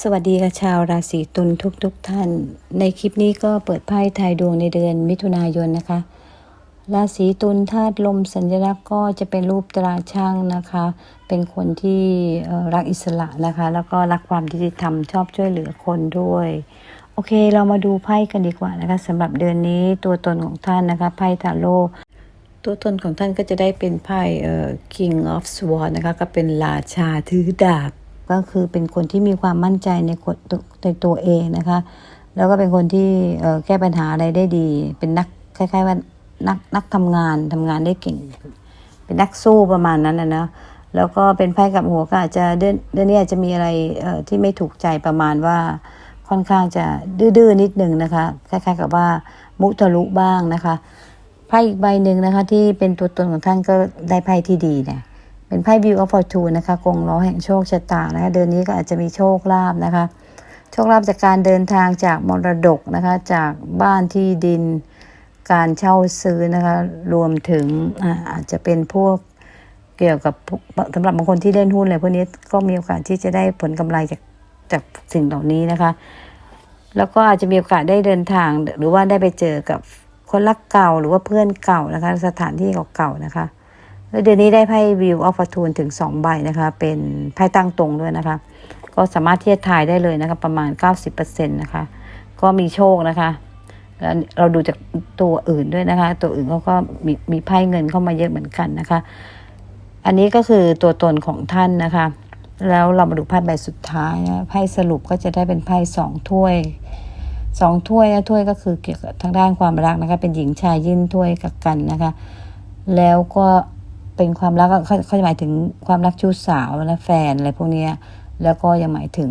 สวัสดีค่ะชาวราศีตุลทุกทุกๆท่าน ในคลิปนี้ก็เปิดไพ่ทายดวงในเดือนมิถุนายนนะคะ ราศีตุลธาตุลมสัญลักษณ์ก็จะเป็นรูปตราช่างนะคะ เป็นคนที่รักอิสระนะคะ แล้วก็รักความยุติธรรมชอบช่วยเหลือคนด้วย โอเคเรามาดูไพ่กันดีกว่านะคะสำหรับเดือนนี้ตัวตนของท่านนะคะไพ่ทาโร่ตัวตนของท่านก็จะได้เป็นไพ่เอ่อ King of Swords นะคะก็เป็นราชาถือดาบ ก็คือเป็นคนที่มีความมั่นใจในคนในตัวเองนะคะ แล้วก็เป็นคนที่แก้ปัญหาอะไรได้ดี เป็นนักคล้ายๆว่านักนักทำงานทำงานได้เก่ง เป็นนักสู้ประมาณนั้นนะนะแล้วก็เป็นไพ่กับหัวก็อาจจะเดือนเดือนนี้อาจจะมีอะไรที่ไม่ถูกใจประมาณว่าค่อนข้างจะดื้อๆนิดนึงนะคะ คล้ายๆ กับว่ามุทะลุบ้างนะคะไพ่อีกใบหนึ่งนะคะ ที่เป็นตัวตนของท่านก็ได้ไพ่ที่ดีเนี่ย เป็นไพ่ View of Fortune นะคะกงล้อแห่งโชคชะตานะคะเดือนนี้ก็อาจจะมีโชคลาภนะคะ โชคลาภจากการเดินทางจากมรดกนะคะ จากบ้านที่ดินการเช่าซื้อนะคะ รวมถึงอาจจะเป็นพวกเกี่ยวกับพวกสำหรับบางคนที่เล่นหุ้นอะไรพวกนี้ก็มีโอกาสที่จะได้ผลกำไรจากจากสิ่งเหล่านี้นะคะ แล้วก็อาจจะมีโอกาสได้เดินทาง หรือว่าได้ไปเจอกับคนรักเก่าหรือว่าเพื่อนเก่านะคะ สถานที่เก่าๆนะคะ แล้วเดือนนี้ได้ไพ่วิวออฟฟอร์ทูนถึงสองใบนะคะ เป็นไพ่ตั้งตรงด้วยนะคะ ก็สามารถที่จะทายได้เลยนะคะ ประมาณ 90%นะคะ ก็มีโชคนะคะแล้วเราดูจากตัวอื่นด้วยนะคะ ตัวอื่นเขาก็มีมีไพ่เงินเข้ามาเยอะเหมือนกันนะคะ อันนี้ก็คือตัวตนของท่านนะคะ แล้วเรามาดูไพ่ใบสุดท้ายนะไพ่สรุปก็จะได้เป็นไพ่สองถ้วยสองถ้วยนะถ้วยก็คือเกี่ยวกับทางด้านความรักนะคะ เป็นหญิงชายยื่นถ้วยกับกันนะคะ แล้วก็ เป็นความรักก็เขาเขาจะหมายถึงความรักชู้สาวและแฟนอะไรพวกนี้แล้วก็ยังหมายถึง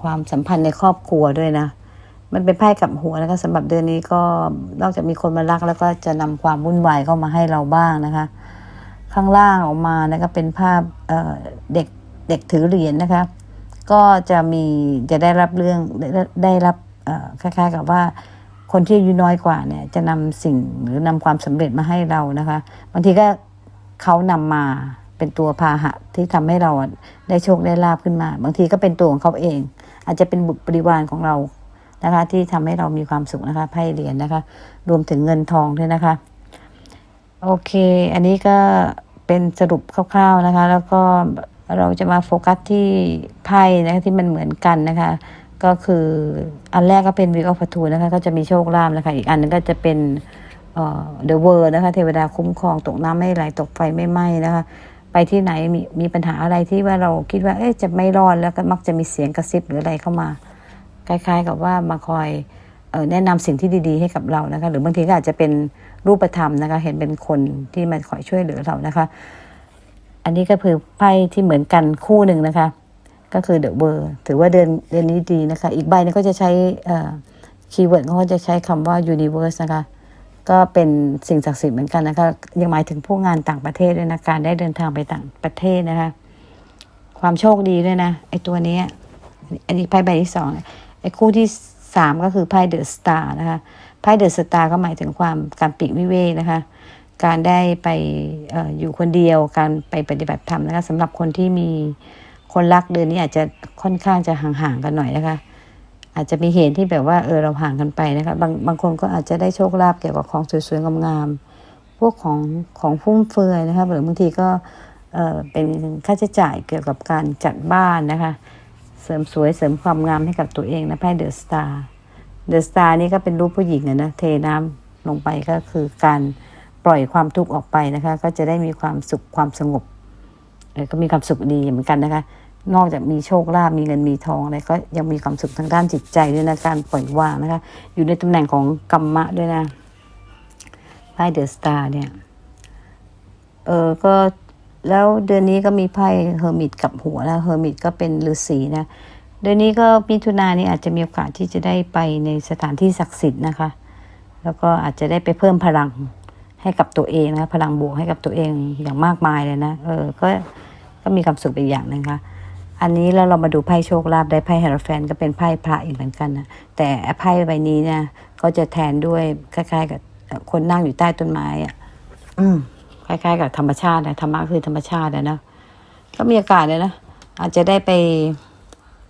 ความสัมพันธ์ในครอบครัวด้วยนะ มันเป็นไพ่กับหัวนะคะสำหรับเดือนนี้ก็นอกจากมีคนมารักแล้วก็จะนำความวุ่นวายเข้ามาให้เราบ้างนะคะ ข้างล่างออกมานะคะเป็นภาพเเด็กเด็กถือเหรียญนะคะ ก็จะมีจะได้รับเรื่องได้ได้รับคล้ายๆกับว่าคนที่อายุน้อยกว่าเนี่ยจะนำสิ่งหรือนำความสำเร็จมาให้เรานะคะ บางทีก็ เขานำมาเป็นตัวพาหะที่ทำให้เราได้โชคได้ลาบขึ้นมา บางทีก็เป็นตัวของเขาเอง อาจจะเป็นบุตรบริวารของเรานะคะ ที่ทำให้เรามีความสุขนะคะไพ่เหรียญนะคะ รวมถึงเงินทองด้วยนะคะ โอเค อันนี้ก็เป็นสรุปคร่าวๆนะคะ แล้วก็เราจะมาโฟกัสที่ไพ่นะคะที่มันเหมือนกันนะคะ ก็คืออันแรกก็เป็นวิกอฟทูนะคะ ก็จะมีโชคลาภนะคะ อีกอันหนึงก็จะเป็น เอ่อ The World นะคะ เทวดาคุ้มครองตกน้ำไม่ไหลตกไฟไม่ไหม้นะคะ ไปที่ไหนมีมีปัญหาอะไรที่ว่าเราคิดว่า เอ๊ะจะไม่รอดแล้วก็มักจะมีเสียงกระซิบหรืออะไรเข้ามา คล้ายๆ กับว่ามาคอยเออแนะนำสิ่งที่ดีๆให้กับเรานะคะ หรือบางทีก็อาจจะเป็นรูปธรรมนะคะ เห็นเป็นคนที่มาคอยช่วยเหลือเรานะคะ อันนี้ก็คือไพ่ที่เหมือนกันคู่หนึ่งนะคะ ก็คือเดอะเบอร์ถือว่าเดือนเดือนนี้ดีนะคะ อีกใบนึงก็จะใช้คีย์เวิร์ดเขาก็จะใช้คำว่า universe นะคะ ก็เป็นสิ่งศักดิ์สิทธิ์เหมือนกันนะคะยังหมายถึงผู้งานต่างประเทศด้วยนะการได้เดินทางไปต่างประเทศนะคะ ความโชคดีด้วยนะไอ้ตัวนี้อันนี้ไพ่ใบที่สองไอ้คู่ที่สามก็คือไพ่เดอะสตาร์นะคะไพ่เดอะสตาร์ก็หมายถึงความการปีกวิเวกนะคะ การได้ไปออยู่คนเดียวการไปปฏิบัติธรรมนะคะสำหรับคนที่มีคนรักเดือนนี้อาจจะค่อนข้างจะห่างๆกันหน่อยนะคะ อาจจะมีเหตุที่แบบว่าเออเราห่างกันไปนะคะบางบางคนก็อาจจะได้โชคลาภเกี่ยวกับของสวยๆงามๆพวกของของฟุ่มเฟือยนะคะหรือบางทีก็เออเป็นค่าใช้จ่ายเกี่ยวกับการจัดบ้านนะคะ เสริมสวยเสริมความงามให้กับตัวเองนะไพ่เดอะสตาร์เดอะสตาร์นี่ก็เป็นรูปผู้หญิงนะเทน้ำลงไปก็คือการปล่อยความทุกข์ออกไปนะคะ ก็จะได้มีความสุขความสงบก็มีความสุขดีเหมือนกันนะคะ นอกจากมีโชคลาภมีเงินมีทองอะไรก็ยังมีความสุขทางด้านจิตใจด้วยนะการปล่อยวางนะคะ อยู่ในตำแหน่งของกรรมะด้วยนะไพ่เดอะสตาร์เนี่ย เออก็แล้วเดือนนี้ก็มีไพ่เฮอร์มิตกับหัวนะเฮอร์มิตก็เป็นฤาษีนะเดือนนี้ก็มิถุนานี่อาจจะมีโอกาสที่จะได้ไปในสถานที่ศักดิ์สิทธิ์นะคะ แล้วก็อาจจะได้ไปเพิ่มพลังให้กับตัวเองนะคะพลังบวกให้กับตัวเองอย่างมากมายเลยนะเออก็ก็มีความสุขอีกอย่างนึงค่ะ อันนี้แล้วเรามาดูไพ่โชคลาภได้ไพ่เฮโรแฟนก็เป็นไพ่พระอีกเหมือนกันนะแต่ไพ่ใบนี้เนี่ยก็จะแทนด้วยคล้ายๆกับคนนั่งอยู่ใต้ต้นไม้อะอืมคล้ายๆกับธรรมชาตินะธรรมะคือธรรมชาติอะนะก็มีโอกาสเลยนะอาจจะได้ไป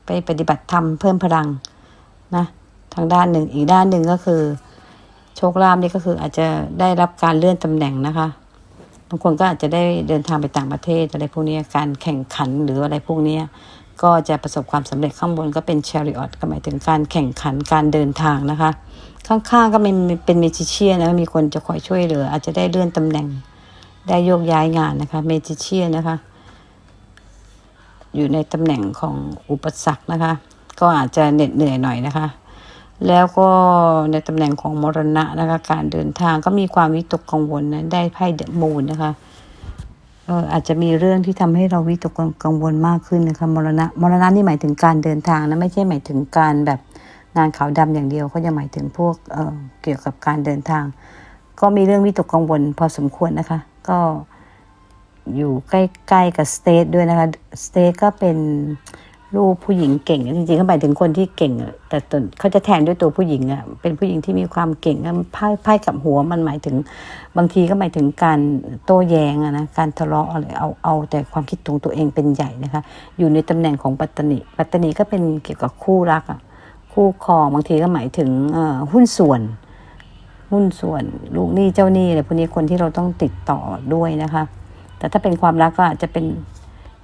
ไปปฏิบัติธรรมเพิ่มพลังนะ ทางด้านหนึ่งอีกด้านหนึ่งก็คือ โชคลาภนี่ก็คืออาจจะได้รับการเลื่อนตำแหน่งนะคะ บางคนก็อาจจะได้เดินทางไปต่างประเทศอะไรพวกนี้การแข่งขันหรืออะไรพวกนี้ก็จะประสบความสำเร็จข้างบนก็เป็นเชริออตก็หมายถึงการแข่งขันการเดินทางนะคะ ข้างๆก็เป็นเป็นเมจิเชียนะมีคนจะคอยช่วยเหลือ อาจจะได้เลื่อนตำแหน่งได้โยกย้ายงานนะคะเมจิเชียนะคะ อยู่ในตำแหน่งของอุปสรรคนะคะ ก็อาจจะเหน็ดเหนื่อยหน่อยนะคะ แล้วก็ในตำแหน่งของมรณะนะคะการเดินทางก็มีความวิตกกังวลนะได้ไพ่เดมูนนะคะเอออาจจะมีเรื่องที่ทำให้เราวิตกกังวลมากขึ้นนะคะมรณะมรณะนี่หมายถึงการเดินทางนะไม่ใช่หมายถึงการแบบงานขาวดำอย่างเดียวเขาจะหมายถึงพวกเออเกี่ยวกับการเดินทาง ก็มีเรื่องวิตกกังวลพอสมควรนะคะ ก็อยู่ใกล้ๆกับสเตทด้วยนะคะสเตทก็เป็น รูปผู้หญิงเก่งจริงๆเขาหมายถึงคนที่เก่งอะแต่ตนเขาจะแทนด้วยตัวผู้หญิงอะเป็นผู้หญิงที่มีความเก่งไพ่ไพ่กับหัวมันหมายถึง บางทีก็หมายถึงการโต้แย้งอะนะการทะเลาะอะไรเอาเอาแต่ความคิดของตัวเองเป็นใหญ่นะคะ อยู่ในตำแหน่งของปัตตนิปัตตนิก็เป็นเกี่ยวกับคู่รักอะคู่ครองบางทีก็หมายถึงหุ้นส่วน หุ้นส่วนลูกหนี้เจ้าหนี้อะไรพวกนี้คนที่เราต้องติดต่อด้วยนะคะ แต่ถ้าเป็นความรักก็อาจจะเป็น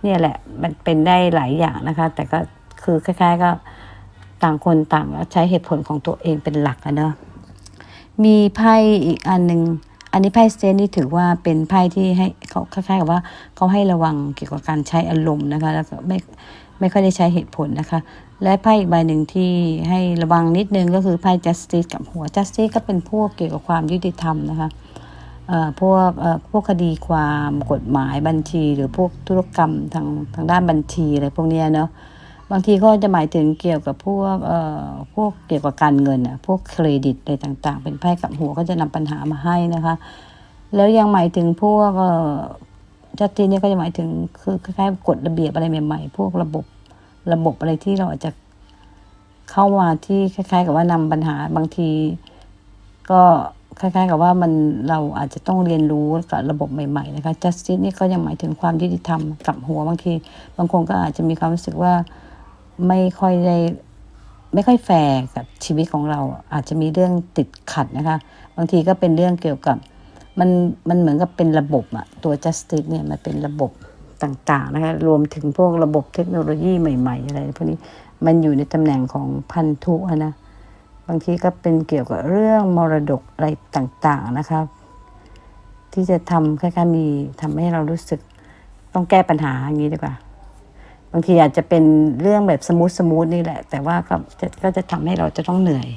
เนี่ยแหละมันเป็นได้หลายอย่างนะคะ แต่ก็คือคล้ายๆก็ต่างคนต่างใช้เหตุผลของตัวเองเป็นหลักอะเนอะมีไพ่อีกอันหนึ่งอันนี้ไพ่สเตนนี่ถือว่าเป็นไพ่ที่ให้เขาคล้ายๆกับว่าเขาให้ระวังเกี่ยวกับการใช้อารมณ์นะคะ แล้วก็ไม่ไม่ค่อยได้ใช้เหตุผลนะคะ และไพ่อีกใบหนึ่งที่ให้ระวังนิดนึงก็คือไพ่ justice กับหัว justice ก็เป็นพวกเกี่ยวกับความยุติธรรมนะคะ พวกเอ่อพวกคดีความกฎหมายบัญชี หรือพวกธุรกรรมทางทางด้านบัญชีอะไรพวกเนี้ยเนาะบางทีก็จะหมายถึงเกี่ยวกับพวกเอ่อพวกเกี่ยวกับการเงินอะพวกเครดิตอะไรต่างๆ เป็นไพ่กับหัวก็จะนำปัญหามาให้นะคะ แล้วยังหมายถึงพวกเอ่อจัดจีนเนี่ก็จะหมายถึงคือคล้ายๆกฎระเบียบอะไรใหม่ๆ พวกระบบระบบอะไรที่เราอาจจะเข้ามาที่คล้าย ๆ กับว่านำปัญหาบางทีก็ คล้ายๆกับว่ามันเราอาจจะต้องเรียนรู้กับระบบใหม่ๆนะคะ justice นี่ก็ยังหมายถึงความยุติธรรมกับหัวบางที บางคนก็อาจจะมีความรู้สึกว่าไม่ค่อยได้ไม่ค่อยแฟร์กับชีวิตของเรา อาจจะมีเรื่องติดขัดนะคะ บางทีก็เป็นเรื่องเกี่ยวกับมันมันเหมือนกับเป็นระบบอะตัว justice เนี่ยมันเป็นระบบต่างๆนะคะรวมถึงพวกระบบเทคโนโลยีใหม่ ๆ อะไรพวกนี้มันอยู่ในตำแหน่งของพันธุนะ บางทีก็เป็นเกี่ยวกับเรื่องมรดกอะไรต่างๆนะคะที่จะทำคล้ายๆมีทำให้เรารู้สึกต้องแก้ปัญหาอย่างนี้ดีกว่า บางทีอาจจะเป็นเรื่องแบบสมูทสมูทนี่แหละ แต่ว่าก็จะก็จะทำให้เราจะต้องเหนื่อย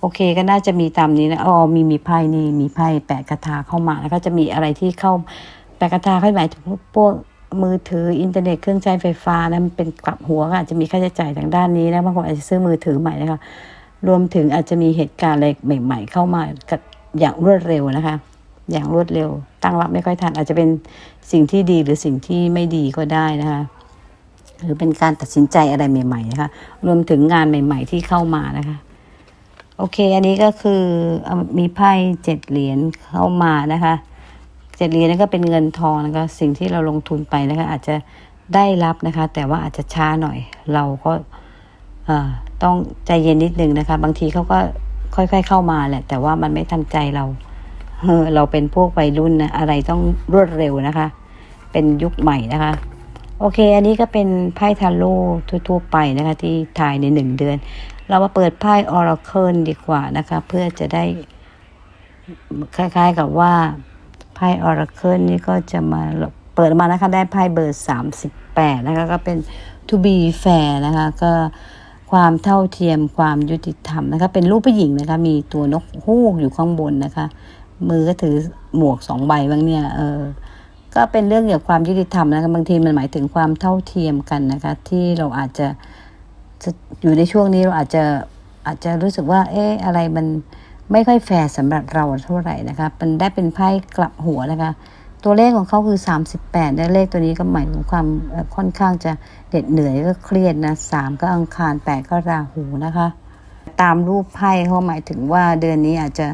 โอเคก็น่าจะมีตามนี้นะอ๋อมีมีไพ่นี่มีไพ่แปะคาถาเข้ามาแล้วก็จะมีอะไรที่เข้าแปะคาถาเขาหมายถึงพวกมือถืออินเทอร์เน็ตเครื่องใช้ไฟฟ้านะมันเป็นกลับหัวก็อาจจะมีค่าใช้จ่ายทางด้านนี้นะบางคนอาจจะซื้อมือถือใหม่นะคะ รวมถึงอาจจะมีเหตุการณ์อะไรใหม่ ๆ เข้ามาอย่างรวดเร็วนะคะ อย่างรวดเร็ว ตั้งรับไม่ค่อยทันอาจจะเป็นสิ่งที่ดีหรือสิ่งที่ไม่ดีก็ได้นะคะหรือเป็นการตัดสินใจอะไรใหม่ ๆ นะคะ รวมถึงงานใหม่ ๆ ที่เข้ามานะคะ โอเค อันนี้ก็คือมีไพ่เจ็ดเหรียญเข้ามานะคะเจ็ดเหรียญนั่นก็เป็นเงินทองนะคะสิ่งที่เราลงทุนไปนะคะ อาจจะได้รับนะคะ แต่ว่าอาจจะช้าหน่อย เราก็ ต้องใจเย็นนิดนึงนะคะ บางทีเขาก็ค่อย ๆ เข้ามาแหละ แต่ว่ามันไม่ทันใจเราเออเราเป็นพวกวัยรุ่นนะอะไรต้องรวดเร็วนะคะ เป็นยุคใหม่นะคะ โอเค อันนี้ก็เป็นไพ่ทาโร่ทั่วๆไปนะคะ ที่ถ่ายในหนึ่งเดือน เรามาเปิดไพ่ออราเคิลดีกว่านะคะ เพื่อจะได้ คล้าย ๆกับว่าไพ่ออราเคิลนี่ก็จะมาเปิดมานะคะ ได้ไพ่เบอร์สามสิบแปดนะคะ ก็เป็น to be fair นะคะ ก็ ความเท่าเทียมความยุติธรรมนะคะ เป็นรูปผู้หญิงนะคะ มีตัวนกฮูกอยู่ข้างบนนะคะ มือก็ถือหมวกสองใบบางเนี่ยเออก็เป็นเรื่องเกี่ยวกับความยุติธรรมนะคะบางทีมันหมายถึงความเท่าเทียมกันนะคะ ที่เราอาจจะจะอยู่ในช่วงนี้เราอาจจะอาจจะรู้สึกว่า เอ๊ะอะไรมันไม่ค่อยแฟร์สำหรับเราเท่าไหร่นะคะมันได้เป็นไพ่กลับหัวนะคะ ตัวเลขของเขาคือ 38และเลขตัวนี้ก็หมายถึงความค่อนข้างจะเด็ดเหนื่อยก็เครียดนะสามก็อังคารแปดก็ราหูนะคะ ตามรูปไพ่เขาหมายถึงว่าเดือนนี้อาจจะ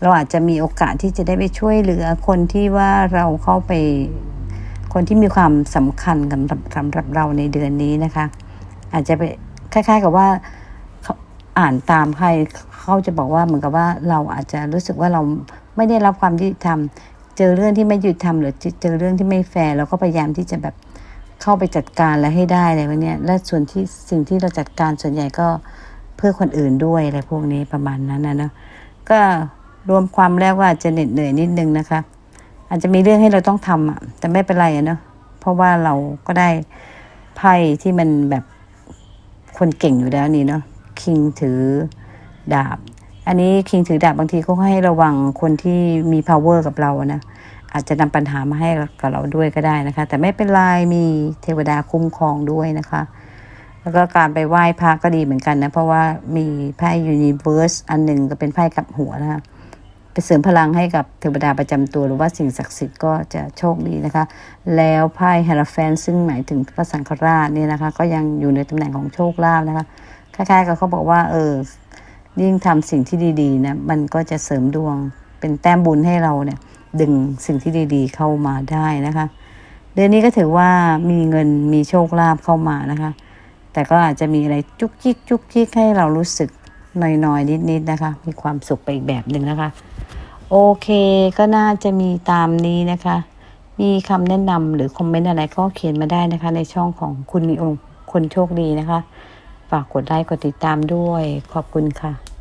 เราอาจจะมีโอกาสที่จะได้ไปช่วยเหลือคนที่ว่าเราเข้าไปคนที่มีความสำคัญกับสำหรับเราในเดือนนี้นะคะ อาจจะไปคล้าย ๆ กับว่าอ่านตามใครเขาจะบอกว่าเหมือนกับว่าเราอาจจะรู้สึกว่าเราไม่ได้รับความยุติธรรม เจอเรื่องที่ไม่ยุติธรรมหรือเจอเรื่องที่ไม่แฟร์เราก็พยายามที่จะแบบเข้าไปจัดการอะไรให้ได้อะไรพวกนี้และส่วนที่สิ่งที่เราจัดการส่วนใหญ่ก็เพื่อคนอื่นด้วยอะไรพวกนี้ประมาณนั้นนะเนาะก็รวมความแล้วว่าจะเหน็ดเหนื่อยนิดนึงนะคะ อาจจะมีเรื่องให้เราต้องทำอะแต่ไม่เป็นไรอะเนาะเพราะว่าเราก็ได้ไพ่ที่มันแบบคนเก่งอยู่แล้วนี่เนาะคิงถือดาบ อันนี้คิงถือดาบบางทีเขาก็ให้ระวังคนที่มี power กับเราอะนะอาจจะนำปัญหามาให้กับเราด้วยก็ได้นะคะ แต่ไม่เป็นไรมีเทวดาคุ้มครองด้วยนะคะ แล้วก็การไปไหว้พระก็ดีเหมือนกันนะ เพราะว่ามีไพ่ยูนิเว r ร์สอันหนึ่งก็เป็นไพ่กับหัวนะคะไปเสริมพลังให้กับเทวดาประจำตัวหรือว่าสิ่งศักดิ์สิทธิ์ก็จะโชคดีนะคะ แล้วไพ่เฮราแฟนซึ่งหมายถึงพระสังฆราชเนี่ยนะคะ ก็ยังอยู่ในตำแหน่งของโชคลาภนะคะคล้ายๆกับเขาบอกว่าเออ ยิ่งทำสิ่งที่ดีๆนะมันก็จะเสริมดวงเป็นแต้มบุญให้เราเนี่ย ดึงสิ่งที่ดีๆเข้ามาได้นะคะ เดือนนี้ก็ถือว่ามีเงินมีโชคลาภเข้ามานะคะ แต่ก็อาจจะมีอะไรจุกจิกจุกจิกให้เรารู้สึกหน้อยๆนิดๆนะคะ มีความสุขไปอีกแบบหนึ่งนะคะ โอเคก็น่าจะมีตามนี้นะคะ มีคำแนะนำหรือคอมเมนต์อะไรก็เขียนมาได้นะคะ ในช่องของคุณมีองค์คนโชคดีนะคะ ฝากกดไลค์กดติดตามด้วย ขอบคุณค่ะ